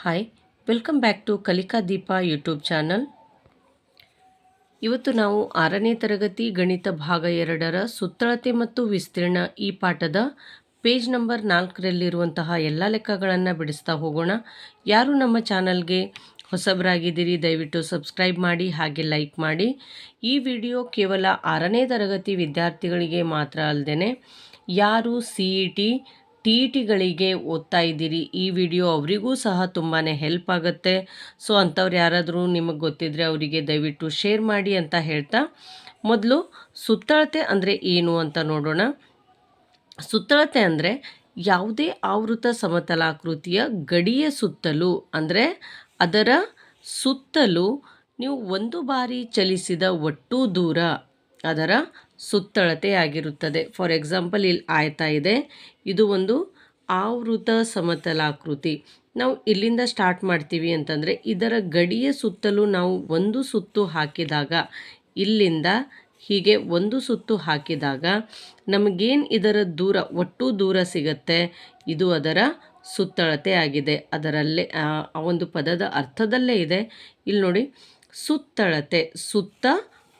Hi welcome back to ಕಲಿಕಾ ದೀಪ YouTube channel ಇವತ್ತು ನಾವು ಆರನೇ ತರಗತಿ ಗಣಿತ ಭಾಗ ಎರಡರ ಸುತ್ತಳತೆ ಮತ್ತು ವಿಸ್ತೀರ್ಣ ಈ ಪಾಠದ ಪೇಜ್ ನಂಬರ್ ನಾಲ್ಕರಲ್ಲಿರುವಂತಹ ಎಲ್ಲ ಲೆಕ್ಕಗಳನ್ನು ಬಿಡಿಸ್ತಾ ಹೋಗೋಣ. ಯಾರು ನಮ್ಮ ಚಾನಲ್ಗೆ ಹೊಸಬರಾಗಿದ್ದೀರಿ, ದಯವಿಟ್ಟು ಸಬ್ಸ್ಕ್ರೈಬ್ ಮಾಡಿ, ಹಾಗೆ ಲೈಕ್ ಮಾಡಿ. ಈ ವಿಡಿಯೋ ಕೇವಲ ಆರನೇ ತರಗತಿ ವಿದ್ಯಾರ್ಥಿಗಳಿಗೆ ಮಾತ್ರ ಅಲ್ಲದೆ ಯಾರು ಸಿ ಟಿ ಟಿಗಳಿಗೆ ಓದ್ತಾ ಇದ್ದೀರಿ. ಈ ವಿಡಿಯೋ ಅವರಿಗೂ ಸಹ ತುಂಬಾ ಹೆಲ್ಪ್ ಆಗುತ್ತೆ. ಸೊ ಅಂಥವ್ರು ಯಾರಾದರೂ ನಿಮಗೆ ಗೊತ್ತಿದ್ದರೆ ಅವರಿಗೆ ದಯವಿಟ್ಟು ಶೇರ್ ಮಾಡಿ ಅಂತ ಹೇಳ್ತಾ, ಮೊದಲು ಸುತ್ತಳತೆ ಅಂದರೆ ಏನು ಅಂತ ನೋಡೋಣ. ಸುತ್ತಳತೆ ಅಂದರೆ ಯಾವುದೇ ಆವೃತ ಸಮತಲಾಕೃತಿಯ ಗಡಿಯ ಸುತ್ತಲೂ ಅಂದರೆ ಅದರ ಸುತ್ತಲೂ ನೀವು ಒಂದು ಬಾರಿ ಚಲಿಸಿದ ಒಟ್ಟು ದೂರ, ಅದರ ಸುತ್ತಳತೆ ಆಗಿರುತ್ತದೆ. ಫಾರ್ ಎಕ್ಸಾಂಪಲ್ ಇಲ್ಲಿ ಆಯ್ತಾ ಇದೆ. ಇದು ಒಂದು ಆವೃತ ಸಮತಲಾಕೃತಿ. ನಾವು ಇಲ್ಲಿಂದ ಸ್ಟಾರ್ಟ್ ಮಾಡ್ತೀವಿ ಅಂತಂದರೆ ಇದರ ಗಡಿಯ ಸುತ್ತಲೂ ನಾವು ಒಂದು ಸುತ್ತು ಹಾಕಿದಾಗ, ಇಲ್ಲಿಂದ ಹೀಗೆ ಒಂದು ಸುತ್ತು ಹಾಕಿದಾಗ ನಮಗೇನು ಇದರ ದೂರ, ಒಟ್ಟು ದೂರ ಸಿಗತ್ತೆ? ಇದು ಅದರ ಸುತ್ತಳತೆ ಆಗಿದೆ. ಅದರಲ್ಲೇ ಆ ಒಂದು ಪದದ ಅರ್ಥದಲ್ಲೇ ಇದೆ. ಇಲ್ಲಿ ನೋಡಿ, ಸುತ್ತಳತೆ, ಸುತ್ತ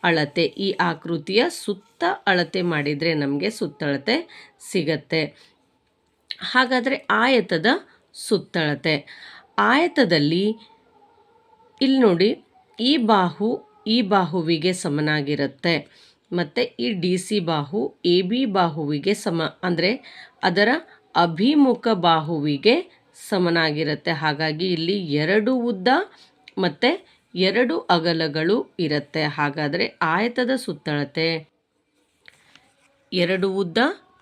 ಅಳತೆ. ಈ ಆಕೃತಿಯ ಸುತ್ತ ಅಳತೆ ಮಾಡಿದರೆ ನಮಗೆ ಸುತ್ತಳತೆ ಸಿಗತ್ತೆ. ಹಾಗಾದರೆ ಆಯತದ ಸುತ್ತಳತೆ. ಆಯತದಲ್ಲಿ ಇಲ್ಲಿ ನೋಡಿ, ಈ ಬಾಹು ಈ ಬಾಹುವಿಗೆ ಸಮನಾಗಿರುತ್ತೆ. ಮತ್ತು ಈ ಡಿ ಸಿ ಬಾಹು ಎ ಬಿ ಬಾಹುವಿಗೆ ಸಮ, ಅಂದರೆ ಅದರ ಅಭಿಮುಖ ಬಾಹುವಿಗೆ ಸಮನಾಗಿರುತ್ತೆ. ಹಾಗಾಗಿ ಇಲ್ಲಿ ಎರಡು ಉದ್ದ, ಮತ್ತು ಎರಡು ಅಗಲಗಳು ಇರುತ್ತೆ. ಹಾಗಾದರೆ ಆಯತದ ಸುತ್ತಳತೆ ಎರಡು ಉದ್ದ,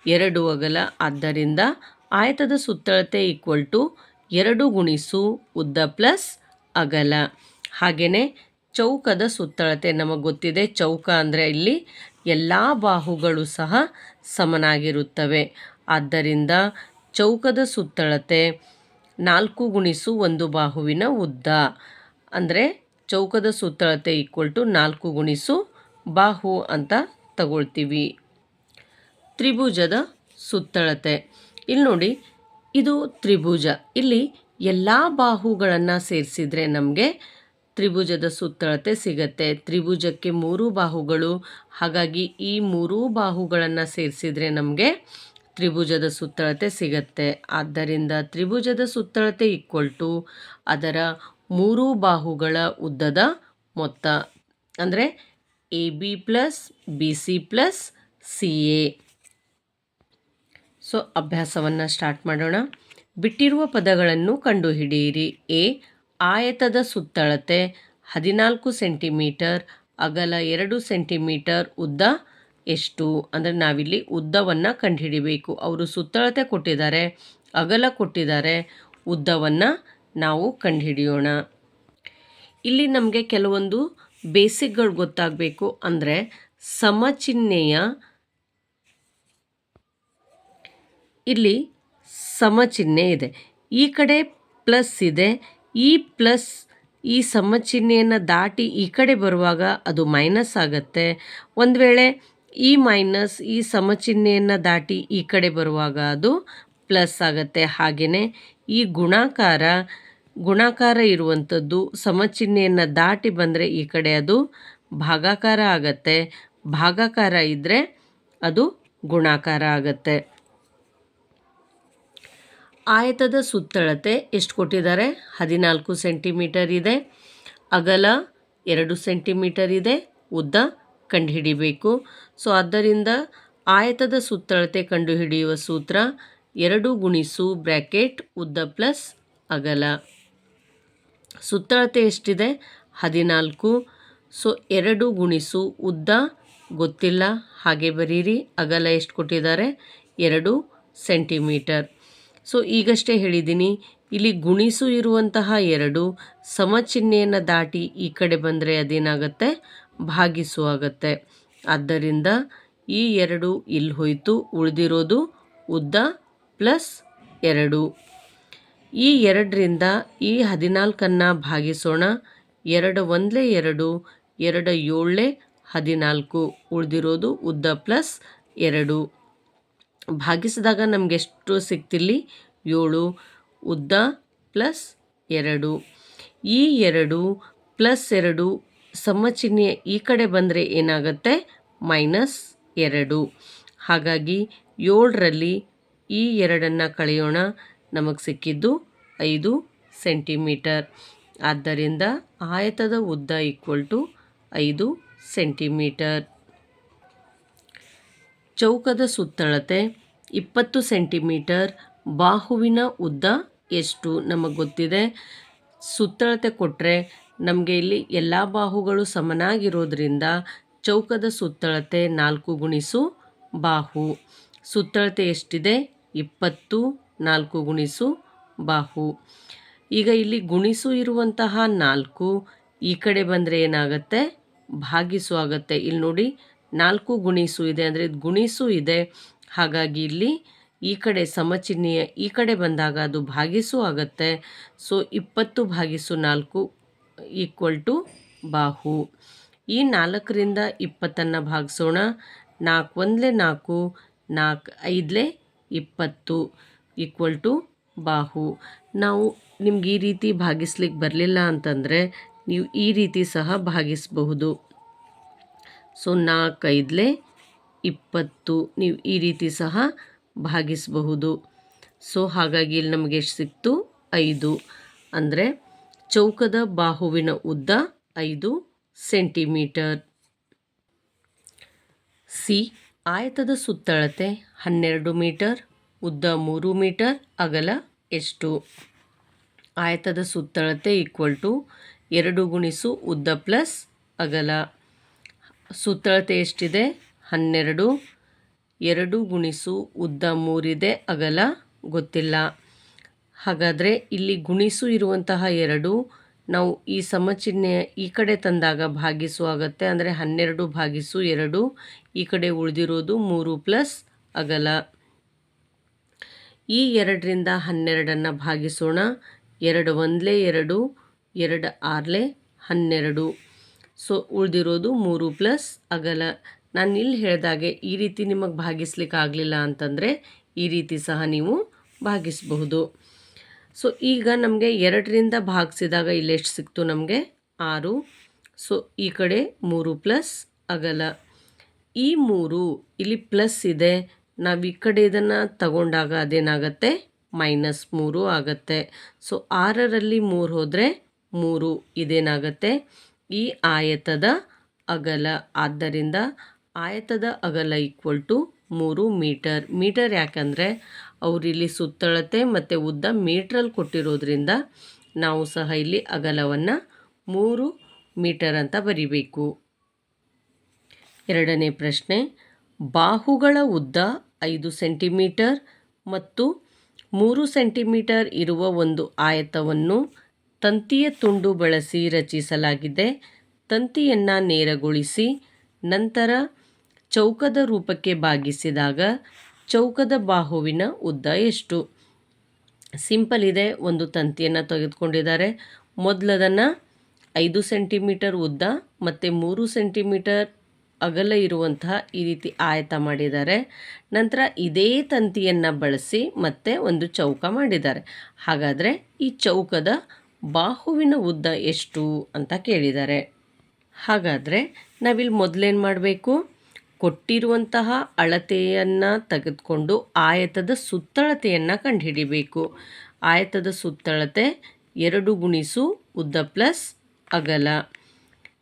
ಎರಡು ಅಗಲ. ಆದ್ದರಿಂದ ಆಯತದ ಸುತ್ತಳತೆ ಈಕ್ವಲ್ ಟು ಎರಡು ಗುಣಿಸು ಉದ್ದ ಪ್ಲಸ್ ಅಗಲ. ಹಾಗೆಯೇ ಚೌಕದ ಸುತ್ತಳತೆ ನಮಗೆ ಗೊತ್ತಿದೆ. ಚೌಕ ಅಂದರೆ ಇಲ್ಲಿ ಎಲ್ಲ ಬಾಹುಗಳು ಸಹ ಸಮನಾಗಿರುತ್ತವೆ. ಆದ್ದರಿಂದ ಚೌಕದ ಸುತ್ತಳತೆ ನಾಲ್ಕು ಗುಣಿಸು ಒಂದು ಬಾಹುವಿನ ಉದ್ದ. ಅಂದರೆ ಚೌಕದ ಸುತ್ತಳತೆ ಈಕ್ವಲ್ ಟು ನಾಲ್ಕು ಗುಣಿಸು ಬಾಹು ಅಂತ ತಗೊಳ್ತೀವಿ. ತ್ರಿಭುಜದ ಸುತ್ತಳತೆ ಇಲ್ಲಿ ನೋಡಿ, ಇದು ತ್ರಿಭುಜ. ಇಲ್ಲಿ ಎಲ್ಲ ಬಾಹುಗಳನ್ನು ಸೇರಿಸಿದರೆ ನಮಗೆ ತ್ರಿಭುಜದ ಸುತ್ತಳತೆ ಸಿಗತ್ತೆ. ತ್ರಿಭುಜಕ್ಕೆ ಮೂರು ಬಾಹುಗಳು, ಹಾಗಾಗಿ ಈ ಮೂರೂ ಬಾಹುಗಳನ್ನು ಸೇರಿಸಿದರೆ ನಮಗೆ ತ್ರಿಭುಜದ ಸುತ್ತಳತೆ ಸಿಗತ್ತೆ. ಆದ್ದರಿಂದ ತ್ರಿಭುಜದ ಸುತ್ತಳತೆ ಈಕ್ವಲ್ ಟು ಅದರ ಮೂರು ಬಾಹುಗಳ ಉದ್ದದ ಮೊತ್ತ ಅಂದರೆ A B plus B C plus C A so ಅಭ್ಯಾಸವನ್ನು ಸ್ಟಾರ್ಟ್ ಮಾಡೋಣ. ಬಿಟ್ಟಿರುವ ಪದಗಳನ್ನು ಕಂಡುಹಿಡಿಯಿರಿ. ಎ ಆಯತದ ಸುತ್ತಳತೆ, ಹದಿನಾಲ್ಕು ಸೆಂಟಿಮೀಟರ್ ಅಗಲ ಎರಡು ಸೆಂಟಿಮೀಟರ್ ಉದ್ದ ಎಷ್ಟು? ಅಂದರೆ ನಾವಿಲ್ಲಿ ಉದ್ದವನ್ನು ಕಂಡುಹಿಡಿಬೇಕು. ಅವರು ಸುತ್ತಳತೆ ಕೊಟ್ಟಿದ್ದಾರೆ, ಅಗಲ ಕೊಟ್ಟಿದ್ದಾರೆ, ಉದ್ದವನ್ನು ನಾವು ಕಂಡುಹಿಡಿಯೋಣ. ಇಲ್ಲಿ ನಮಗೆ ಕೆಲವೊಂದು ಬೇಸಿಕ್ಗಳು ಗೊತ್ತಾಗಬೇಕು ಅಂದರೆ ಸಮಚಿಹ್ನೆಯ ಇಲ್ಲಿ ಸಮಚಿಹ್ನೆ ಇದೆ. ಈ ಕಡೆ ಪ್ಲಸ್ ಇದೆ, ಈ ಪ್ಲಸ್, ಈ ಸಮಚಿಹ್ನೆಯನ್ನು ದಾಟಿ ಈ ಕಡೆ ಬರುವಾಗ ಅದು ಮೈನಸ್ ಆಗುತ್ತೆ. ಒಂದು ವೇಳೆ ಈ ಮೈನಸ್, ಈ ಸಮಚಿಹ್ನೆಯನ್ನು ದಾಟಿ ಈ ಕಡೆ ಬರುವಾಗ ಅದು ಪ್ಲಸ್ ಆಗುತ್ತೆ. ಹಾಗೆಯೇ ಈ ಗುಣಾಕಾರ ಗುಣಾಕಾರ ಇರುವಂಥದ್ದು ಸಮಚಿಹ್ನೆಯನ್ನು ದಾಟಿ ಬಂದರೆ ಈ ಕಡೆ ಅದು ಭಾಗಾಕಾರ ಆಗತ್ತೆ. ಭಾಗಾಕಾರ ಇದ್ದರೆ ಅದು ಗುಣಾಕಾರ ಆಗತ್ತೆ. ಆಯತದ ಸುತ್ತಳತೆ ಎಷ್ಟು ಕೊಟ್ಟಿದ್ದಾರೆ? ಹದಿನಾಲ್ಕು ಸೆಂಟಿಮೀಟರ್ ಇದೆ. ಅಗಲ ಎರಡು ಸೆಂಟಿಮೀಟರ್ ಇದೆ. ಉದ್ದ ಕಂಡುಹಿಡಿಬೇಕು. ಸೊ, ಆದ್ದರಿಂದ ಆಯತದ ಸುತ್ತಳತೆ ಕಂಡುಹಿಡಿಯುವ ಸೂತ್ರ ಎರಡು ಗುಣಿಸು ಬ್ರ್ಯಾಕೆಟ್ ಉದ್ದ ಪ್ಲಸ್ ಅಗಲ. ಸುತ್ತಳತೆ ಎಷ್ಟಿದೆ? ಹದಿನಾಲ್ಕು. ಸೊ, ಎರಡು ಗುಣಿಸು ಉದ್ದ, ಗೊತ್ತಿಲ್ಲ. ಹಾಗೆ ಬರೀರಿ. ಅಗಲ ಎಷ್ಟು ಕೊಟ್ಟಿದ್ದಾರೆ? ಎರಡು ಸೆಂಟಿಮೀಟರ್. ಸೊ, ಈಗಷ್ಟೇ ಹೇಳಿದ್ದೀನಿ. ಇಲ್ಲಿ ಗುಣಿಸು ಇರುವಂತಹ ಎರಡು ಸಮಚಿಹ್ನೆಯನ್ನು ದಾಟಿ ಈ ಕಡೆ ಬಂದರೆ ಅದೇನಾಗುತ್ತೆ? ಭಾಗಿಸು ಆಗುತ್ತೆ. ಆದ್ದರಿಂದ ಈ ಎರಡು ಇಲ್ಲಿ ಹೋಯಿತು. ಉಳಿದಿರೋದು ಉದ್ದ ಪ್ಲಸ್ ಎರಡು. ಈ ಎರಡರಿಂದ ಈ ಹದಿನಾಲ್ಕನ್ನು ಭಾಗಿಸೋಣ. ಎರಡು ಒಂದಲೇ ಎರಡು ಎರಡು ಏಳಲೇ ಹದಿನಾಲ್ಕು. ಉಳಿದಿರೋದು ಉದ್ದ ಪ್ಲಸ್ ಎರಡು. ಭಾಗಿಸಿದಾಗ ನಮಗೆಷ್ಟು ಸಿಕ್ತಿಲ್ಲಿ? ಏಳು, ಉದ್ದ ಪ್ಲಸ್ ಎರಡು. ಈ ಎರಡು ಪ್ಲಸ್ ಎರಡು ಸಮಚಿಹ್ನೆ ಈ ಕಡೆ ಬಂದರೆ ಏನಾಗುತ್ತೆ? ಮೈನಸ್ ಎರಡು. ಹಾಗಾಗಿ ಏಳರಲ್ಲಿ ಈ ಎರಡನ್ನು ಕಳೆಯೋಣ. ನಮಗೆ ಸಿಕ್ಕಿದ್ದು ಐದು ಸೆಂಟಿಮೀಟರ್. ಆದ್ದರಿಂದ ಆಯತದ ಉದ್ದ ಈಕ್ವಲ್ ಟು ಐದು ಸೆಂಟಿಮೀಟರ್. ಚೌಕದ ಸುತ್ತಳತೆ ಇಪ್ಪತ್ತು ಸೆಂಟಿಮೀಟರ್. ಬಾಹುವಿನ ಉದ್ದ ಎಷ್ಟು ನಮಗೆ ಗೊತ್ತಿದೆ? ಸುತ್ತಳತೆ ಕೊಟ್ಟರೆ ನಮಗೆ ಇಲ್ಲಿ ಎಲ್ಲ ಬಾಹುಗಳು ಸಮನಾಗಿರೋದ್ರಿಂದ ಚೌಕದ ಸುತ್ತಳತೆ ನಾಲ್ಕು ಗುಣಿಸು ಬಾಹು. ಸುತ್ತಳತೆ ಎಷ್ಟಿದೆ? ಇಪ್ಪತ್ತು. ನಾಲ್ಕು ಗುಣಿಸು ಬಾಹು. ಈಗ ಇಲ್ಲಿ ಗುಣಿಸು ಇರುವಂತಹ ನಾಲ್ಕು, ಈ ಕಡೆ ಬಂದರೆ ಏನಾಗುತ್ತೆ? ಭಾಗಿಸು ಆಗುತ್ತೆ. ಇಲ್ಲಿ ನೋಡಿ, ನಾಲ್ಕು ಗುಣಿಸು ಇದೆ ಅಂದರೆ ಗುಣಿಸು ಇದೆ. ಹಾಗಾಗಿ ಇಲ್ಲಿ ಈ ಕಡೆ ಸಮಚಿಹ್ನೆಯ ಈ ಕಡೆ ಬಂದಾಗ ಅದು ಭಾಗಿಸು ಆಗುತ್ತೆ. ಸೊ ಇಪ್ಪತ್ತು ಭಾಗಿಸು ನಾಲ್ಕು ಈಕ್ವಲ್ ಟು ಬಾಹು. ಈ ನಾಲ್ಕರಿಂದ ಇಪ್ಪತ್ತನ್ನು ಭಾಗಿಸೋಣ. ನಾಲ್ಕು ಒಂದಲೇ ನಾಲ್ಕು ನಾಲ್ಕು ಐದಲೇ ಇಪ್ಪತ್ತು. ಈಕ್ವಲ್ ಟು ಬಾಹು. ನಾವು ನಿಮ್ಗೆ ಈ ರೀತಿ ಭಾಗಿಸ್ಲಿಕ್ಕೆ ಬರಲಿಲ್ಲ ಅಂತಂದರೆ ನೀವು ಈ ರೀತಿ ಸಹ ಭಾಗಿಸಬಹುದು. ಸೊ ನಾಲ್ಕೈದಲೆ ಇಪ್ಪತ್ತು ನೀವು ಈ ರೀತಿ ಸಹ ಭಾಗಿಸಬಹುದು. ಸೊ ಹಾಗಾಗಿ ಇಲ್ಲಿ ನಮಗೆ ಎಷ್ಟು ಸಿಕ್ತು? ಐದು. ಅಂದರೆ ಚೌಕದ ಬಾಹುವಿನ ಉದ್ದ ಐದು ಸೆಂಟಿಮೀಟರ್. ಸಿ, ಆಯತದ ಸುತ್ತಳತೆ ಹನ್ನೆರಡು ಮೀಟರ್. ಉದ್ದ ಮೂರು ಮೀಟರ್, ಅಗಲ ಎಷ್ಟು? ಆಯತದ ಸುತ್ತಳತೆ ಈಕ್ವಲ್ ಟು ಎರಡು ಗುಣಿಸು ಉದ್ದ ಪ್ಲಸ್ ಅಗಲ. ಸುತ್ತಳತೆ ಎಷ್ಟಿದೆ? ಹನ್ನೆರಡು. ಎರಡು ಗುಣಿಸು ಉದ್ದ ಮೂರಿದೆ, ಅಗಲ ಗೊತ್ತಿಲ್ಲ. ಹಾಗಾದರೆ ಇಲ್ಲಿ ಗುಣಿಸು ಇರುವಂತಹ ಎರಡು, ನಾವು ಈ ಸಮಚಿಹ್ನೆ ಈ ಕಡೆ ತಂದಾಗ ಭಾಗಿಸು ಆಗುತ್ತೆ. ಅಂದರೆ ಹನ್ನೆರಡು ಭಾಗಿಸು ಎರಡು, ಈ ಕಡೆ ಉಳಿದಿರೋದು ಮೂರು ಪ್ಲಸ್ ಅಗಲ. ಈ ಎರಡರಿಂದ ಹನ್ನೆರಡನ್ನು ಭಾಗಿಸೋಣ. ಎರಡು ಒಂದಲೇ ಎರಡು ಎರಡು ಆರ್ಲೆ ಹನ್ನೆರಡು. ಸೊ, ಉಳಿದಿರೋದು ಮೂರು ಪ್ಲಸ್ ಅಗಲ. ನಾನು ಇಲ್ಲಿ ಹೇಳಿದಾಗೆ ಈ ರೀತಿ ನಿಮಗೆ ಭಾಗಿಸ್ಲಿಕ್ಕೆ ಆಗಲಿಲ್ಲ ಅಂತಂದರೆ ಈ ರೀತಿ ಸಹ ನೀವು ಭಾಗಿಸಬಹುದು. ಸೊ, ಈಗ ನಮಗೆ ಎರಡರಿಂದ ಭಾಗಿಸಿದಾಗ ಇಲ್ಲಿ ಎಷ್ಟು ಸಿಕ್ತು ನಮಗೆ? ಆರು. ಸೊ, ಈ ಕಡೆ ಮೂರು ಪ್ಲಸ್ ಅಗಲ. ಈ ಮೂರು ಇಲ್ಲಿ ಪ್ಲಸ್ ಇದೆ. ನಾವು ಈ ಕಡೆ ಇದನ್ನು ತಗೊಂಡಾಗ ಅದೇನಾಗತ್ತೆ? ಮೈನಸ್ ಮೂರು ಆಗುತ್ತೆ. ಸೊ ಆರರಲ್ಲಿ ಮೂರು ಹೋದರೆ ಮೂರು ಇದೇನಾಗತ್ತೆ? ಈ ಆಯತದ ಅಗಲ. ಆದ್ದರಿಂದ ಆಯತದ ಅಗಲ ಈಕ್ವಲ್ ಟು ಮೂರು ಮೀಟರ್. ಮೀಟರ್ ಯಾಕಂದರೆ ಅವರಿಲ್ಲಿ ಸುತ್ತಳತೆ ಮತ್ತು ಉದ್ದ ಮೀಟ್ರಲ್ಲಿ ಕೊಟ್ಟಿರೋದ್ರಿಂದ ನಾವು ಸಹ ಇಲ್ಲಿ ಅಗಲವನ್ನು ಮೂರು ಮೀಟರ್ ಅಂತ ಬರಿಬೇಕು. ಎರಡನೇ ಪ್ರಶ್ನೆ, ಬಾಹುಗಳ ಉದ್ದ ಐದು ಸೆಂಟಿಮೀಟರ್ ಮತ್ತು ಮೂರು ಸೆಂಟಿಮೀಟರ್ ಇರುವ ಒಂದು ಆಯತವನ್ನು ತಂತಿಯ ತುಂಡು ಬಳಸಿ ರಚಿಸಲಾಗಿದೆ. ತಂತಿಯನ್ನು ನೇರಗೊಳಿಸಿ ನಂತರ ಚೌಕದ ರೂಪಕ್ಕೆ ಬಾಗಿಸಿದಾಗ ಚೌಕದ ಬಾಹುವಿನ ಉದ್ದ ಎಷ್ಟು? ಸಿಂಪಲ್ ಇದೆ, ಒಂದು ತಂತಿಯನ್ನು ತೆಗೆದುಕೊಂಡಿದ್ದಾರೆ. ಮೊದಲದನ್ನು ಐದು ಸೆಂಟಿಮೀಟರ್ ಉದ್ದ ಮತ್ತು ಮೂರು ಸೆಂಟಿಮೀಟರ್ ಅಗಲ ಇರುವಂತಹ ಈ ರೀತಿ ಆಯತ ಮಾಡಿದ್ದಾರೆ. ನಂತರ ಇದೇ ತಂತಿಯನ್ನು ಬಳಸಿ ಮತ್ತೆ ಒಂದು ಚೌಕ ಮಾಡಿದ್ದಾರೆ. ಹಾಗಾದರೆ ಈ ಚೌಕದ ಬಾಹುವಿನ ಉದ್ದ ಎಷ್ಟು ಅಂತ ಕೇಳಿದ್ದಾರೆ. ಹಾಗಾದರೆ ನಾವಿಲ್ಲಿ ಮೊದಲೇನು ಮಾಡಬೇಕು? ಕೊಟ್ಟಿರುವಂತಹ ಅಳತೆಯನ್ನು ತೆಗೆದುಕೊಂಡು ಆಯತದ ಸುತ್ತಳತೆಯನ್ನು ಕಂಡುಹಿಡಿಬೇಕು. ಆಯತದ ಸುತ್ತಳತೆ ಎರಡು ಗುಣಿಸು ಉದ್ದ ಪ್ಲಸ್ ಅಗಲ.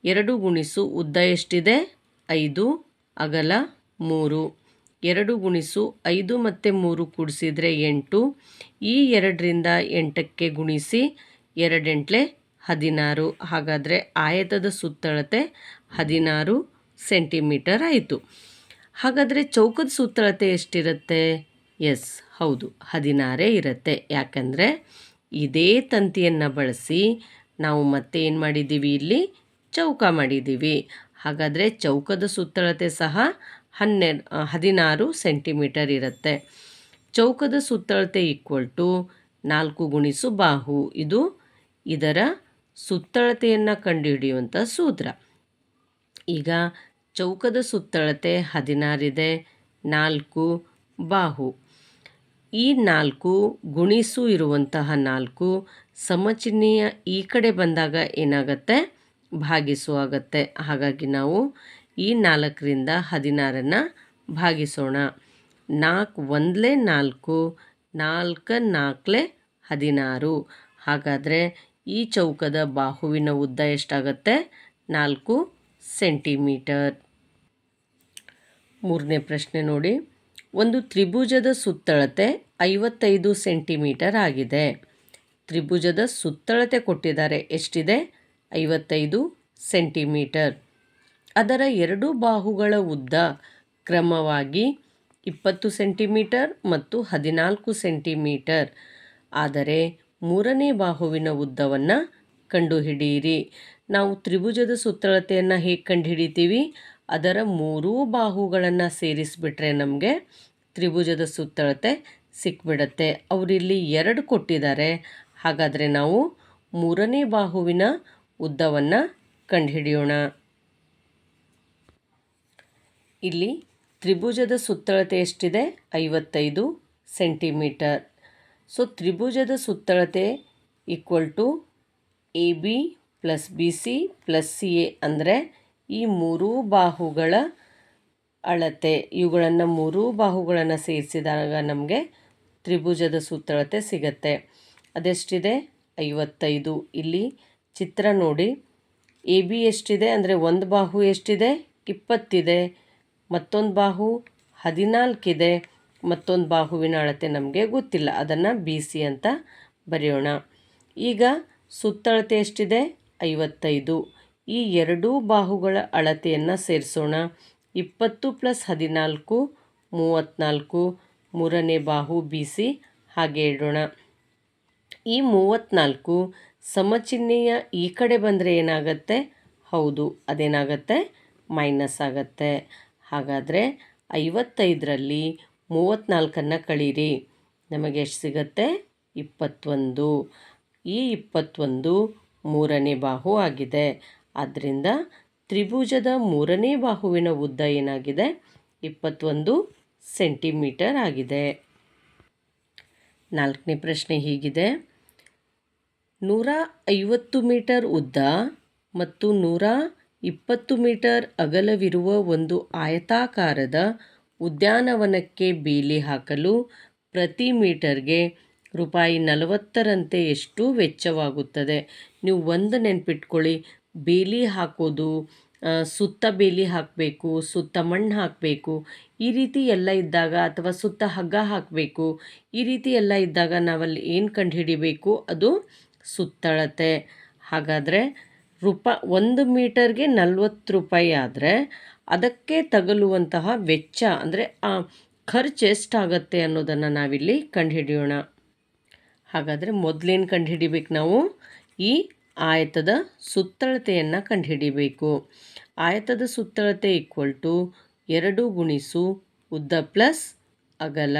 ಎರಡು ಗುಣಿಸು ಉದ್ದ ಎಷ್ಟಿದೆ? ಐದು, ಅಗಲ ಮೂರು. ಎರಡು ಗುಣಿಸು ಐದು ಮತ್ತು ಮೂರು ಕೂಡಿಸಿದರೆ ಎಂಟು. ಈ ಎರಡರಿಂದ ಎಂಟಕ್ಕೆ ಗುಣಿಸಿ ಎರಡೆಂಟ್ಲೆ ಹದಿನಾರು. ಹಾಗಾದರೆ ಆಯತದ ಸುತ್ತಳತೆ ಹದಿನಾರು ಸೆಂಟಿಮೀಟರ್ ಆಯಿತು. ಹಾಗಾದರೆ ಚೌಕದ ಸುತ್ತಳತೆ ಎಷ್ಟಿರುತ್ತೆ? ಎಸ್, ಹೌದು, ಹದಿನಾರೇ ಇರುತ್ತೆ. ಯಾಕಂದರೆ ಇದೇ ತಂತಿಯನ್ನು ಬಳಸಿ ನಾವು ಮತ್ತೆ ಏನು ಮಾಡಿದ್ದೀವಿ ಇಲ್ಲಿ? ಚೌಕ ಮಾಡಿದ್ದೀವಿ. ಹಾಗಾದರೆ ಚೌಕದ ಸುತ್ತಳತೆ ಸಹ ಹನ್ನೆರಡು ಹದಿನಾರು ಸೆಂಟಿಮೀಟರ್ ಇರುತ್ತೆ. ಚೌಕದ ಸುತ್ತಳತೆ ಈಕ್ವಲ್ ಟು ನಾಲ್ಕು ಗುಣಿಸು ಬಾಹು. ಇದು ಇದರ ಸುತ್ತಳತೆಯನ್ನು ಕಂಡುಹಿಡಿಯುವಂಥ ಸೂತ್ರ. ಈಗ ಚೌಕದ ಸುತ್ತಳತೆ ಹದಿನಾರಿದೆ, ನಾಲ್ಕು ಬಾಹು. ಈ ನಾಲ್ಕು ಗುಣಿಸು ಇರುವಂತಹ ನಾಲ್ಕು ಸಮಚಿಹ್ನೆಯ ಈ ಕಡೆ ಬಂದಾಗ ಏನಾಗುತ್ತೆ? ಭಾಗಿಸು ಆಗುತ್ತೆ ಹಾಗಾಗಿ ನಾವು ಈ ನಾಲ್ಕರಿಂದ ಹದಿನಾರನ್ನು ಭಾಗಿಸೋಣ. ನಾಲ್ಕು ಒಂದಲೇ ನಾಲ್ಕು ನಾಲ್ಕು ನಾಲ್ಕಲೇ ಹದಿನಾರು. ಹಾಗಾದರೆ ಈ ಚೌಕದ ಬಾಹುವಿನ ಉದ್ದ ಎಷ್ಟಾಗತ್ತೆ? ನಾಲ್ಕು ಸೆಂಟಿಮೀಟರ್. ಮೂರನೇ ಪ್ರಶ್ನೆ ನೋಡಿ. ಒಂದು ತ್ರಿಭುಜದ ಸುತ್ತಳತೆ ಐವತ್ತೈದು ಸೆಂಟಿಮೀಟರ್ ಆಗಿದೆ. ತ್ರಿಭುಜದ ಸುತ್ತಳತೆ ಕೊಟ್ಟಿದ್ದಾರೆ. ಎಷ್ಟಿದೆ? ಐವತ್ತೈದು ಸೆಂಟಿಮೀಟರ್. ಅದರ ಎರಡು ಬಾಹುಗಳ ಉದ್ದ ಕ್ರಮವಾಗಿ ಇಪ್ಪತ್ತು ಸೆಂಟಿಮೀಟರ್ ಮತ್ತು ಹದಿನಾಲ್ಕು ಸೆಂಟಿಮೀಟರ್. ಆದರೆ ಮೂರನೇ ಬಾಹುವಿನ ಉದ್ದವನ್ನು ಕಂಡುಹಿಡಿಯಿರಿ. ನಾವು ತ್ರಿಭುಜದ ಸುತ್ತಳತೆಯನ್ನು ಹೇಗೆ ಕಂಡುಹಿಡಿತೀವಿ? ಅದರ ಮೂರೂ ಬಾಹುಗಳನ್ನು ಸೇರಿಸಿಬಿಟ್ರೆ ನಮಗೆ ತ್ರಿಭುಜದ ಸುತ್ತಳತೆ ಸಿಕ್ಬಿಡತ್ತೆ. ಅವರಿಲ್ಲಿ ಎರಡು ಕೊಟ್ಟಿದ್ದಾರೆ. ಹಾಗಾದರೆ ನಾವು ಮೂರನೇ ಬಾಹುವಿನ ಉದ್ದವನ್ನು ಕಂಡುಹಿಡಿಯೋಣ. ಇಲ್ಲಿ ತ್ರಿಭುಜದ ಸುತ್ತಳತೆ ಎಷ್ಟಿದೆ? ಐವತ್ತೈದು ಸೆಂಟಿಮೀಟರ್. ಸೊ ತ್ರಿಭುಜದ ಸುತ್ತಳತೆ equal to A B plus B C plus C A ಅಂದರೆ ಈ ಮೂರೂ ಬಾಹುಗಳ ಅಳತೆ. ಇವುಗಳನ್ನು ಮೂರೂ ಬಾಹುಗಳನ್ನು ಸೇರಿಸಿದಾಗ ನಮಗೆ ತ್ರಿಭುಜದ ಸುತ್ತಳತೆ ಸಿಗತ್ತೆ. ಅದೆಷ್ಟಿದೆ? ಐವತ್ತೈದು. ಇಲ್ಲಿ ಚಿತ್ರ ನೋಡಿ. ಎ ಬಿ ಎಷ್ಟಿದೆ ಅಂದರೆ ಒಂದು ಬಾಹು ಎಷ್ಟಿದೆ? ಇಪ್ಪತ್ತಿದೆ. ಮತ್ತೊಂದು ಬಾಹು ಹದಿನಾಲ್ಕಿದೆ. ಮತ್ತೊಂದು ಬಾಹುವಿನ ಅಳತೆ ನಮಗೆ ಗೊತ್ತಿಲ್ಲ. ಅದನ್ನು ಬಿ ಸಿ ಅಂತ ಬರೆಯೋಣ. ಈಗ ಸುತ್ತಳತೆ ಎಷ್ಟಿದೆ? ಐವತ್ತೈದು. ಈ ಎರಡೂ ಬಾಹುಗಳ ಅಳತೆಯನ್ನು ಸೇರಿಸೋಣ. ಇಪ್ಪತ್ತು ಪ್ಲಸ್ ಹದಿನಾಲ್ಕು ಮೂವತ್ತ್ನಾಲ್ಕು ಮೂರನೇ ಬಾಹು ಬಿ ಸಿ ಹಾಗೆ ಇಡೋಣ. ಈ ಮೂವತ್ತ್ನಾಲ್ಕು ಸಮಚಿಹ್ನೆಯ ಈ ಕಡೆ ಬಂದರೆ ಏನಾಗುತ್ತೆ? ಹೌದು, ಅದೇನಾಗತ್ತೆ? ಮೈನಸ್ ಆಗತ್ತೆ. ಹಾಗಾದರೆ ಐವತ್ತೈದರಲ್ಲಿ ಮೂವತ್ತ್ನಾಲ್ಕನ್ನು ಕಳೀರಿ. ನಮಗೆ ಎಷ್ಟು ಸಿಗತ್ತೆ? ಇಪ್ಪತ್ತೊಂದು. ಈ ಇಪ್ಪತ್ತೊಂದು ಮೂರನೇ ಬಾಹು ಆಗಿದೆ. ಆದ್ದರಿಂದ ತ್ರಿಭುಜದ ಮೂರನೇ ಬಾಹುವಿನ ಉದ್ದ ಏನಾಗಿದೆ? ಇಪ್ಪತ್ತೊಂದು ಸೆಂಟಿಮೀಟರ್ ಆಗಿದೆ. ನಾಲ್ಕನೇ ಪ್ರಶ್ನೆ ಹೀಗಿದೆ. ನೂರ ಐವತ್ತು ಮೀಟರ್ ಉದ್ದ ಮತ್ತು ನೂರ ಇಪ್ಪತ್ತು ಮೀಟರ್ ಅಗಲವಿರುವ ಒಂದು ಆಯತಾಕಾರದ ಉದ್ಯಾನವನಕ್ಕೆ ಬೇಲಿ ಹಾಕಲು ಪ್ರತಿ ಮೀಟರ್ಗೆ ರೂಪಾಯಿ ನಲವತ್ತರಂತೆ ಎಷ್ಟು ವೆಚ್ಚವಾಗುತ್ತದೆ. ನೀವು ಒಂದು ನೆನ್ಪಿಟ್ಕೊಳ್ಳಿ, ಬೇಲಿ ಹಾಕೋದು ಸುತ್ತ ಬೇಲಿ ಹಾಕಬೇಕು, ಸುತ್ತ ಮಣ್ಣು ಹಾಕಬೇಕು, ಈ ರೀತಿ ಎಲ್ಲ ಇದ್ದಾಗ ಅಥವಾ ಸುತ್ತ ಹಗ್ಗ ಹಾಕಬೇಕು, ಈ ರೀತಿ ಎಲ್ಲ ಇದ್ದಾಗ ನಾವಲ್ಲಿ ಏನು ಕಂಡುಹಿಡಿಬೇಕು? ಅದು ಸುತ್ತಳತೆ. ಹಾಗಾದರೆ ರೂಪ ಒಂದು ಮೀಟರ್ಗೆ ನಲ್ವತ್ತು ರೂಪಾಯಿ ಆದರೆ ಅದಕ್ಕೆ ತಗಲುವಂತಹ ವೆಚ್ಚ ಅಂದರೆ ಆ ಖರ್ಚು ಎಷ್ಟಾಗತ್ತೆ ಅನ್ನೋದನ್ನು ನಾವಿಲ್ಲಿ ಕಂಡುಹಿಡಿಯೋಣ. ಹಾಗಾದರೆ ಮೊದಲೇನು ಕಂಡುಹಿಡಿಬೇಕು ನಾವು? ಈ ಆಯತದ ಸುತ್ತಳತೆಯನ್ನು ಕಂಡುಹಿಡಿಬೇಕು. ಆಯತದ ಸುತ್ತಳತೆ ಈಕ್ವಲ್ ಟು ಎರಡು ಗುಣಿಸು ಉದ್ದ ಪ್ಲಸ್ ಅಗಲ.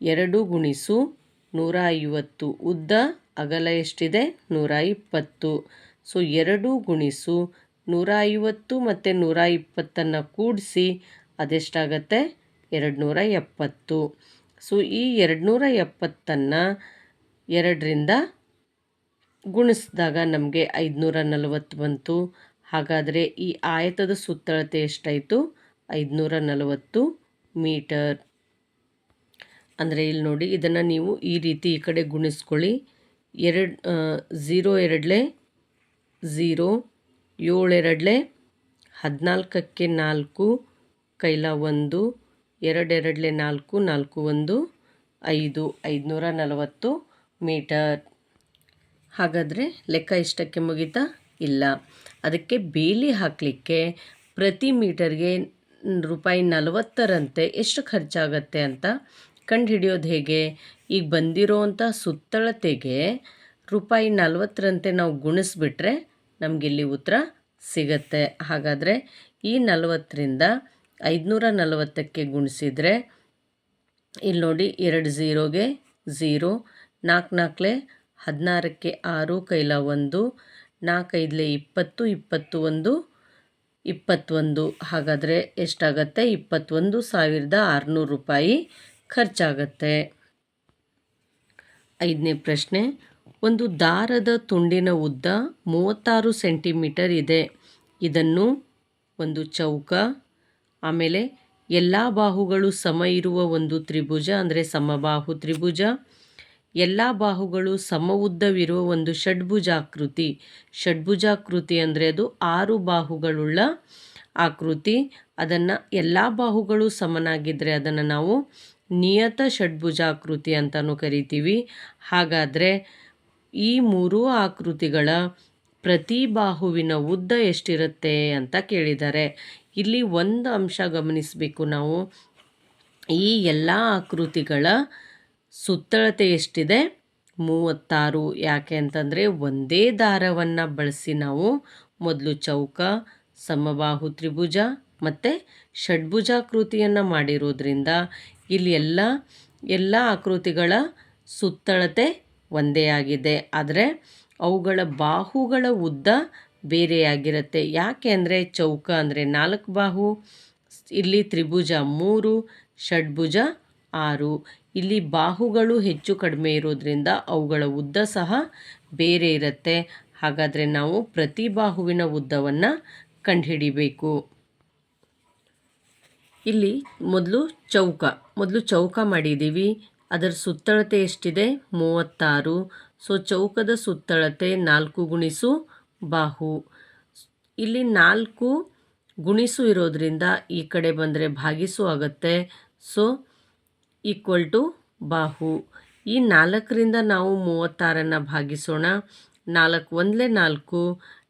ಎರಡು ಗುಣಿಸು ನೂರ ಐವತ್ತು ಉದ್ದ ಅಗಲ ಎಷ್ಟಿದೆ? ನೂರ ಇಪ್ಪತ್ತು ಸೊ, ಎರಡು ಗುಣಿಸು ನೂರ ಐವತ್ತು ಮತ್ತು ನೂರ ಇಪ್ಪತ್ತನ್ನು ಕೂಡಿಸಿ ಅದೆಷ್ಟಾಗತ್ತೆ? ಎರಡು ನೂರ ಎಪ್ಪತ್ತು ಸೊ, ಈ ಎರಡು ನೂರ ಎಪ್ಪತ್ತನ್ನು ಎರಡರಿಂದ ಗುಣಿಸಿದಾಗ ನಮಗೆ ಐದುನೂರ ನಲವತ್ತು ಬಂತು. ಹಾಗಾದರೆ ಈ ಆಯತದ ಸುತ್ತಳತೆ ಎಷ್ಟಾಯಿತು? ಐದುನೂರ ನಲವತ್ತು ಮೀಟರ್. ಅಂದರೆ ಇಲ್ಲಿ ನೋಡಿ ಇದನ್ನು ನೀವು ಈ ರೀತಿ ಈ ಕಡೆ ಗುಣಿಸ್ಕೊಳ್ಳಿ. ಎರಡು ಝೀರೋ ಎರಡಲೆ ಝೀರೋ ಏಳೆರಡಲೆ, ಹದಿನಾಲ್ಕಕ್ಕೆ ನಾಲ್ಕು, ಕೈಲ ಒಂದು, ಎರಡೆರಡಲೆ ನಾಲ್ಕು ನಾಲ್ಕು ಒಂದು, ಐದು, ಐದುನೂರ ನಲವತ್ತು ಮೀಟರ್. ಹಾಗಾದರೆ ಲೆಕ್ಕ ಇಷ್ಟಕ್ಕೆ ಮುಗಿತಾ? ಇಲ್ಲ. ಅದಕ್ಕೆ ಬೇಲಿ ಹಾಕಲಿಕ್ಕೆ ಪ್ರತಿ ಮೀಟರ್ಗೆ ರೂಪಾಯಿ ನಲವತ್ತರಂತೆ ಎಷ್ಟು ಖರ್ಚಾಗತ್ತೆ ಅಂತ ಕಂಡುಹಿಡಿಯೋದು ಹೇಗೆ? ಈಗ ಬಂದಿರೋವಂಥ ಸುತ್ತಳತೆಗೆ ರೂಪಾಯಿ ನಲವತ್ತರಂತೆ ನಾವು ಗುಣಿಸ್ಬಿಟ್ರೆ ನಮಗಿಲ್ಲಿ ಉತ್ತರ ಸಿಗತ್ತೆ. ಹಾಗಾದರೆ ಈ ನಲವತ್ತರಿಂದ ಐದುನೂರ ನಲವತ್ತಕ್ಕೆ ಗುಣಿಸಿದರೆ ಇಲ್ಲಿ ನೋಡಿ ಎರಡು ಝೀರೋಗೆ ಝೀರೋ, ನಾಲ್ಕು ನಾಲ್ಕಲೆ ಹದಿನಾರಕ್ಕೆ ಆರು, ಕೈಲ ಒಂದು ನಾಲ್ಕೈದಲೆ ಇಪ್ಪತ್ತು ಇಪ್ಪತ್ತು ಒಂದು ಇಪ್ಪತ್ತೊಂದು. ಹಾಗಾದರೆ ಎಷ್ಟಾಗತ್ತೆ? ಇಪ್ಪತ್ತೊಂದು ಸಾವಿರದ ಆರುನೂರು ರೂಪಾಯಿ ಖರ್ಚಾಗತ್ತೆ. ಐದನೇ ಪ್ರಶ್ನೆ, ಒಂದು ದಾರದ ತುಂಡಿನ ಉದ್ದ ಮೂವತ್ತಾರು ಸೆಂಟಿಮೀಟರ್ ಇದೆ. ಇದನ್ನು ಒಂದು ಚೌಕ, ಆಮೇಲೆ ಎಲ್ಲ ಬಾಹುಗಳು ಸಮ ಇರುವ ಒಂದು ತ್ರಿಭುಜ, ಅಂದರೆ ಸಮಬಾಹು ತ್ರಿಭುಜ, ಎಲ್ಲ ಬಾಹುಗಳು ಸಮ ಉದ್ದವಿರುವ ಒಂದು ಷಡ್ಭುಜಾಕೃತಿ. ಷಡ್ಭುಜಾಕೃತಿ ಅಂದರೆ ಅದು ಆರು ಬಾಹುಗಳುಳ್ಳ ಆಕೃತಿ. ಅದನ್ನು ಎಲ್ಲ ಬಾಹುಗಳು ಸಮನಾಗಿದ್ದರೆ ಅದನ್ನು ನಾವು ನಿಯತ ಷಡ್ಭುಜಾಕೃತಿ ಅಂತಲೂ ಕರಿತೀವಿ. ಹಾಗಾದರೆ ಈ ಮೂರೂ ಆಕೃತಿಗಳ ಪ್ರತಿ ಬಾಹುವಿನ ಉದ್ದ ಎಷ್ಟಿರುತ್ತೆ ಅಂತ ಕೇಳಿದ್ದಾರೆ. ಇಲ್ಲಿ ಒಂದು ಅಂಶ ಗಮನಿಸಬೇಕು ನಾವು. ಈ ಎಲ್ಲ ಆಕೃತಿಗಳ ಸುತ್ತಳತೆ ಎಷ್ಟಿದೆ? ಮೂವತ್ತಾರು. ಯಾಕೆ ಅಂತಂದರೆ ಒಂದೇ ದಾರವನ್ನು ಬಳಸಿ ನಾವು ಮೊದಲು ಚೌಕ, ಸಮಬಾಹು ತ್ರಿಭುಜ ಮತ್ತು ಷಡ್ಭುಜಾಕೃತಿಯನ್ನು ಮಾಡಿರೋದ್ರಿಂದ ಇಲ್ಲಿ ಎಲ್ಲ ಎಲ್ಲ ಆಕೃತಿಗಳ ಸುತ್ತಳತೆ ಒಂದೇ ಆಗಿದೆ. ಆದರೆ ಅವುಗಳ ಬಾಹುಗಳ ಉದ್ದ ಬೇರೆಯಾಗಿರುತ್ತೆ. ಯಾಕೆ ಅಂದರೆ ಚೌಕ ಅಂದರೆ ನಾಲ್ಕು ಬಾಹು, ಇಲ್ಲಿ ತ್ರಿಭುಜ ಮೂರು, ಷಡ್ಭುಜ ಆರು. ಇಲ್ಲಿ ಬಾಹುಗಳು ಹೆಚ್ಚು ಕಡಿಮೆ ಇರೋದ್ರಿಂದ ಅವುಗಳ ಉದ್ದ ಸಹ ಬೇರೆ ಇರುತ್ತೆ. ಹಾಗಾದರೆ ನಾವು ಪ್ರತಿ ಬಾಹುವಿನ ಉದ್ದವನ್ನು ಕಂಡುಹಿಡಿಬೇಕು. ಇಲ್ಲಿ ಮೊದಲು ಚೌಕ ಮೊದಲು ಚೌಕ ಮಾಡಿದ್ದೀವಿ ಅದರ ಸುತ್ತಳತೆ ಎಷ್ಟಿದೆ? ಮೂವತ್ತಾರು. ಸೊ ಚೌಕದ ಸುತ್ತಳತೆ ನಾಲ್ಕು ಗುಣಿಸು ಬಾಹು. ಇಲ್ಲಿ ನಾಲ್ಕು ಗುಣಿಸು ಇರೋದ್ರಿಂದ ಈ ಕಡೆ ಬಂದರೆ ಭಾಗಿಸು ಆಗುತ್ತೆ. ಸೊ ಈಕ್ವಲ್ ಟು ಬಾಹು. ಈ ನಾಲ್ಕರಿಂದ ನಾವು ಮೂವತ್ತಾರನ್ನು ಭಾಗಿಸೋಣ. ನಾಲ್ಕು ಒಂದಲೇ ನಾಲ್ಕು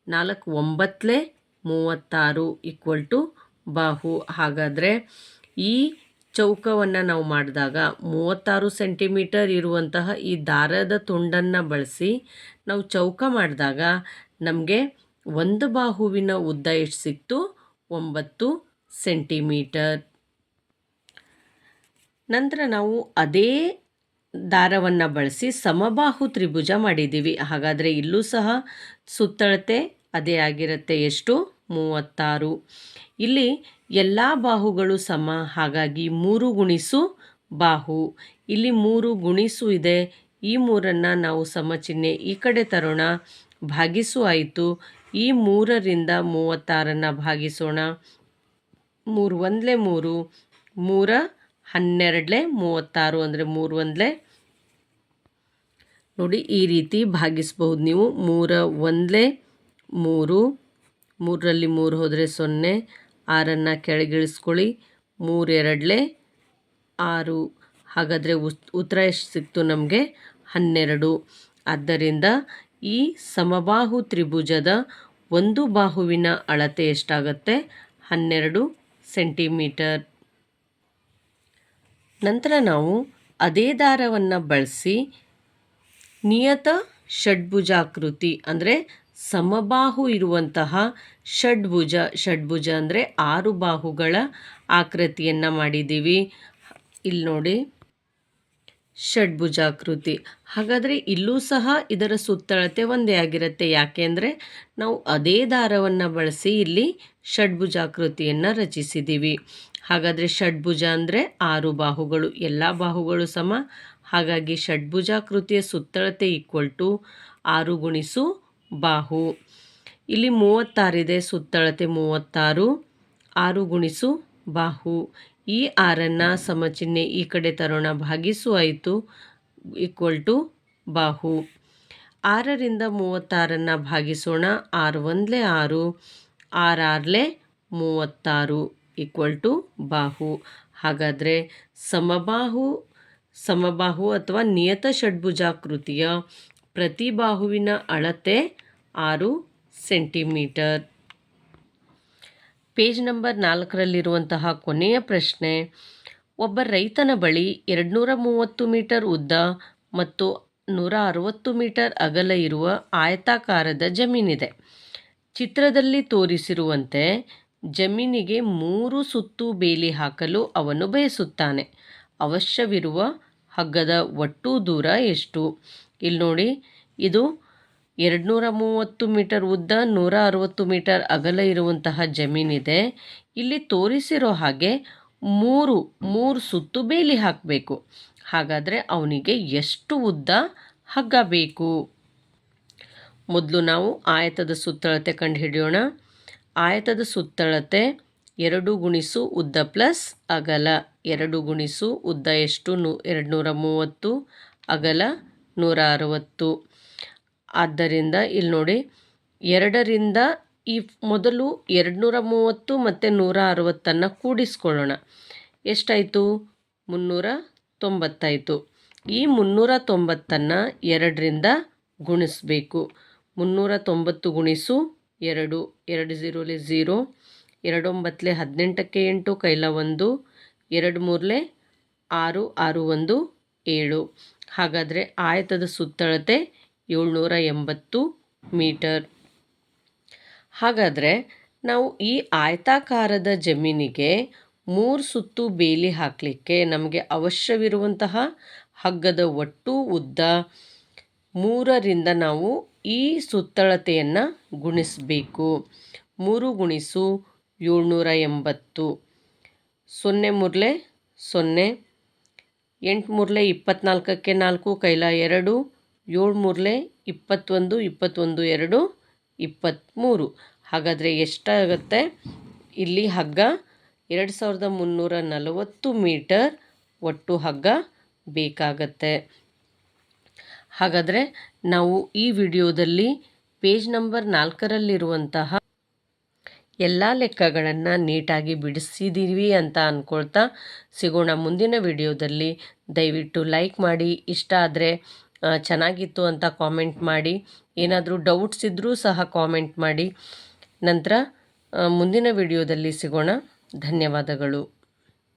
ನಾಲ್ಕು ಒಂಬತ್ತಲೇ ಮೂವತ್ತಾರು ಈಕ್ವಲ್ ಟು ಬಾಹು. ಹಾಗಾದರೆ ಈ ಚೌಕವನ್ನು ನಾವು ಮಾಡಿದಾಗ ಮೂವತ್ತಾರು ಸೆಂಟಿಮೀಟರ್ ಇರುವಂತಹ ಈ ದಾರದ ತುಂಡನ್ನು ಬಳಸಿ ನಾವು ಚೌಕ ಮಾಡಿದಾಗ ನಮಗೆ ಒಂದು ಬಾಹುವಿನ ಉದ್ದ ಎಷ್ಟು ಸಿಕ್ತು? ಒಂಬತ್ತು ಸೆಂಟಿಮೀಟರ್. ನಂತರ ನಾವು ಅದೇ ದಾರವನ್ನು ಬಳಸಿ ಸಮಬಾಹು ತ್ರಿಭುಜ ಮಾಡಿದ್ದೀವಿ. ಹಾಗಾದರೆ ಇಲ್ಲೂ ಸಹ ಸುತ್ತಳತೆ ಅದೇ ಆಗಿರುತ್ತೆ. ಎಷ್ಟು? ಮೂವತ್ತಾರು. ಇಲ್ಲಿ ಎಲ್ಲ ಬಾಹುಗಳು ಸಮ, ಹಾಗಾಗಿ ಮೂರು ಗುಣಿಸು ಬಾಹು. ಇಲ್ಲಿ ಮೂರು ಗುಣಿಸು ಇದೆ. ಈ ಮೂರನ್ನು ನಾವು ಸಮ ಚಿಹ್ನೆ ಈ ಕಡೆ ತರೋಣ. ಭಾಗಿಸು ಆಯಿತು. ಈ ಮೂರರಿಂದ ಮೂವತ್ತಾರನ್ನು ಭಾಗಿಸೋಣ. ಮೂರು ಒಂದಲೇ ಮೂರು, ಮೂರ ಹನ್ನೆರಡಲೇ ಮೂವತ್ತಾರು ಅಂದರೆ ಮೂರು ಒಂದಲೇ. ನೋಡಿ ಈ ರೀತಿ ಭಾಗಿಸ್ಬಹುದು ನೀವು. ಮೂರ ಒಂದಲೇ ಮೂರು ಮೂರರಲ್ಲಿ ಮೂರು ಹೋದರೆ ಸೊನ್ನೆ, ಆರನ್ನು ಕೆಳಗಿಳಿಸ್ಕೊಳ್ಳಿ, ಮೂರೆರಡಲೇ ಆರು. ಹಾಗಾದರೆ ಉತ್ತರ ಎಷ್ಟು ಸಿಕ್ತು ನಮಗೆ? ಹನ್ನೆರಡು. ಆದ್ದರಿಂದ ಈ ಸಮಬಾಹು ತ್ರಿಭುಜದ ಒಂದು ಬಾಹುವಿನ ಅಳತೆ ಎಷ್ಟಾಗತ್ತೆ? ಹನ್ನೆರಡು ಸೆಂಟಿಮೀಟರ್. ನಂತರ ನಾವು ಅದೇ ದಾರವನ್ನು ಬಳಸಿ ನಿಯತ ಷಡ್ಭುಜಾಕೃತಿ ಅಂದರೆ ಸಮಬಾಹು ಇರುವಂತಹ ಷಡ್ಭುಜ ಷಡ್ಭುಜ ಅಂದರೆ ಆರು ಬಾಹುಗಳ ಆಕೃತಿಯನ್ನು ಮಾಡಿದ್ದೀವಿ. ಇಲ್ಲಿ ನೋಡಿ. ಷಡ್ಭುಜಾಕೃತಿ. ಹಾಗಾದರೆ ಇಲ್ಲೂ ಸಹ ಇದರ ಸುತ್ತಳತೆ ಒಂದೇ ಆಗಿರುತ್ತೆ. ಯಾಕೆಂದರೆ ನಾವು ಅದೇ ದಾರವನ್ನು ಬಳಸಿ ಇಲ್ಲಿ ಷಡ್ಭುಜಾಕೃತಿಯನ್ನು ರಚಿಸಿದ್ದೀವಿ. ಹಾಗಾದರೆ ಷಡ್ಭುಜ ಅಂದರೆ ಆರು ಬಾಹುಗಳು, ಎಲ್ಲ ಬಾಹುಗಳು ಸಮ. ಹಾಗಾಗಿ ಷಡ್ಭುಜಾಕೃತಿಯ ಸುತ್ತಳತೆ ಈಕ್ವಲ್ ಟು ಆರು ಗುಣಿಸು ಬಾಹು. ಇಲ್ಲಿ ಮೂವತ್ತಾರಿದೆ ಸುತ್ತಳತೆ ಮೂವತ್ತಾರು, ಆರು ಗುಣಿಸು ಬಾಹು. ಈ ಆರನ್ನು ಸಮಚಿಹ್ನೆ ಈ ಕಡೆ ತರೋಣ, ಭಾಗಿಸು ಆಯಿತು ಈಕ್ವಲ್ ಟು ಬಾಹು. ಆರರಿಂದ ಮೂವತ್ತಾರನ್ನು ಭಾಗಿಸೋಣ, ಆರು ಒಂದಲೇ ಆರು, ಆರಾರಲೇ ಮೂವತ್ತಾರು ಈಕ್ವಲ್ ಟು ಬಾಹು. ಹಾಗಾದರೆ ಸಮಬಾಹು ಸಮಬಾಹು ಅಥವಾ ನಿಯತ ಷಡ್ಭುಜಾಕೃತಿಯ ಪ್ರತಿ ಬಾಹುವಿನ ಅಳತೆ ಆರು ಸೆಂಟಿಮೀಟರ್. ಪೇಜ್ ನಂಬರ್ ನಾಲ್ಕರಲ್ಲಿರುವಂತಹ ಕೊನೆಯ ಪ್ರಶ್ನೆ, ಒಬ್ಬ ರೈತನ ಬಳಿ ಎರಡುನೂರ ಮೂವತ್ತು ಮೀಟರ್ ಉದ್ದ ಮತ್ತು ನೂರ ಅರವತ್ತು ಮೀಟರ್ ಅಗಲ ಇರುವ ಆಯತಾಕಾರದ ಜಮೀನಿದೆ. ಚಿತ್ರದಲ್ಲಿ ತೋರಿಸಿರುವಂತೆ ಜಮೀನಿಗೆ ಮೂರು ಸುತ್ತು ಬೇಲಿ ಹಾಕಲು ಅವನು ಬಯಸುತ್ತಾನೆ. ಅವಶ್ಯವಿರುವ ಹಗ್ಗದ ಒಟ್ಟು ದೂರ ಎಷ್ಟು? ಇಲ್ಲಿ ನೋಡಿ, ಇದು ಎರಡುನೂರ ಮೂವತ್ತು ಮೀಟರ್ ಉದ್ದ ನೂರ ಅರವತ್ತು ಮೀಟರ್ ಅಗಲ ಇರುವಂತಹ ಜಮೀನಿದೆ. ಇಲ್ಲಿ ತೋರಿಸಿರೋ ಹಾಗೆ ಮೂರು ಮೂರು ಸುತ್ತು ಬೇಲಿ ಹಾಕಬೇಕು. ಹಾಗಾದರೆ ಅವನಿಗೆ ಎಷ್ಟು ಉದ್ದ ಹಗ್ಗ ಬೇಕು ಮೊದಲು ನಾವು ಆಯತದ ಸುತ್ತಳತೆ ಕಂಡುಹಿಡಿಯೋಣ. ಆಯತದ ಸುತ್ತಳತೆ ಎರಡು ಗುಣಿಸು ಉದ್ದ ಪ್ಲಸ್ ಅಗಲ. ಎರಡು ಗುಣಿಸು ಉದ್ದ ಎಷ್ಟು? ನೂ ಎರಡು ನೂರ ಮೂವತ್ತು ಅಗಲ ನೂರ ಅರವತ್ತು ಆದ್ದರಿಂದ ಇಲ್ಲಿ ನೋಡಿ, ಎರಡರಿಂದ ಈ ಮೊದಲು ಎರಡುನೂರ ಮೂವತ್ತು ಮತ್ತು ನೂರ ಅರವತ್ತನ್ನು ಕೂಡಿಸ್ಕೊಳ್ಳೋಣ. ಎಷ್ಟಾಯಿತು? ಮುನ್ನೂರ ತೊಂಬತ್ತಾಯಿತು ಈ ಮುನ್ನೂರ ತೊಂಬತ್ತನ್ನು ಎರಡರಿಂದ ಗುಣಿಸಬೇಕು. ಮುನ್ನೂರ ತೊಂಬತ್ತು ಗುಣಿಸು ಎರಡು ಎರಡು ಝೀರೋಲೆ ಝೀರೋ ಎರಡೊಂಬತ್ತಲೆ ಹದಿನೆಂಟಕ್ಕೆ ಎಂಟು, ಕೈಲ ಒಂದು, ಎರಡು ಮೂರಲೆ ಆರು ಆರು ಒಂದು, ಏಳು. ಹಾಗಾದರೆ ಆಯತದ ಸುತ್ತಳತೆ ಏಳ್ನೂರ ಎಂಬತ್ತು ಮೀಟರ್. ಹಾಗಾದರೆ ನಾವು ಈ ಆಯತಾಕಾರದ ಜಮೀನಿಗೆ ಮೂರು ಸುತ್ತು ಬೇಲಿ ಹಾಕಲಿಕ್ಕೆ ನಮಗೆ ಅವಶ್ಯವಿರುವಂತಹ ಹಗ್ಗದ ಒಟ್ಟು ಉದ್ದ ಮೂರರಿಂದ ನಾವು ಈ ಸುತ್ತಳತೆಯನ್ನು ಗುಣಿಸಬೇಕು. ಮೂರು ಗುಣಿಸು ಏಳ್ನೂರ ಎಂಬತ್ತು. ಸೊನ್ನೆ ಮೂರಲೆ ಸೊನ್ನೆ ಎಂಟು ಮೂರಲೆ ಇಪ್ಪತ್ತ್ನಾಲ್ಕಕ್ಕೆ ನಾಲ್ಕು, ಕೈಲ ಎರಡು ಏಳು ಮೂರಲೆ ಇಪ್ಪತ್ತೊಂದು ಇಪ್ಪತ್ತೊಂದು ಎರಡು, ಇಪ್ಪತ್ತ್ಮೂರು. ಹಾಗಾದರೆ ಎಷ್ಟಾಗುತ್ತೆ? ಇಲ್ಲಿ ಹಗ್ಗ ಎರಡು ಸಾವಿರದ ಮುನ್ನೂರ ನಲವತ್ತು ಮೀಟರ್ ಒಟ್ಟು ಹಗ್ಗ ಬೇಕಾಗತ್ತೆ. ಹಾಗಾದರೆ ನಾವು ಈ ವಿಡಿಯೋದಲ್ಲಿ ಪೇಜ್ ನಂಬರ್ ನಾಲ್ಕರಲ್ಲಿರುವಂತಹ ಎಲ್ಲ ಲೆಕ್ಕಗಳನ್ನು ನೀಟಾಗಿ ಬಿಡಿಸಿದ್ದೀವಿ ಅಂತ ಅಂದ್ಕೊಳ್ತಾ ಸಿಗೋಣ ಮುಂದಿನ ವಿಡಿಯೋದಲ್ಲಿ. ದಯವಿಟ್ಟು ಲೈಕ್ ಮಾಡಿ, ಇಷ್ಟ ಆದರೆ ಚೆನ್ನಾಗಿತ್ತು ಅಂತ ಕಾಮೆಂಟ್ ಮಾಡಿ, ಏನಾದರೂ ಡೌಟ್ಸ್ ಇದ್ದರೂ ಸಹ ಕಾಮೆಂಟ್ ಮಾಡಿ. ನಂತರ ಮುಂದಿನ ವಿಡಿಯೋದಲ್ಲಿ ಸಿಗೋಣ. ಧನ್ಯವಾದಗಳು.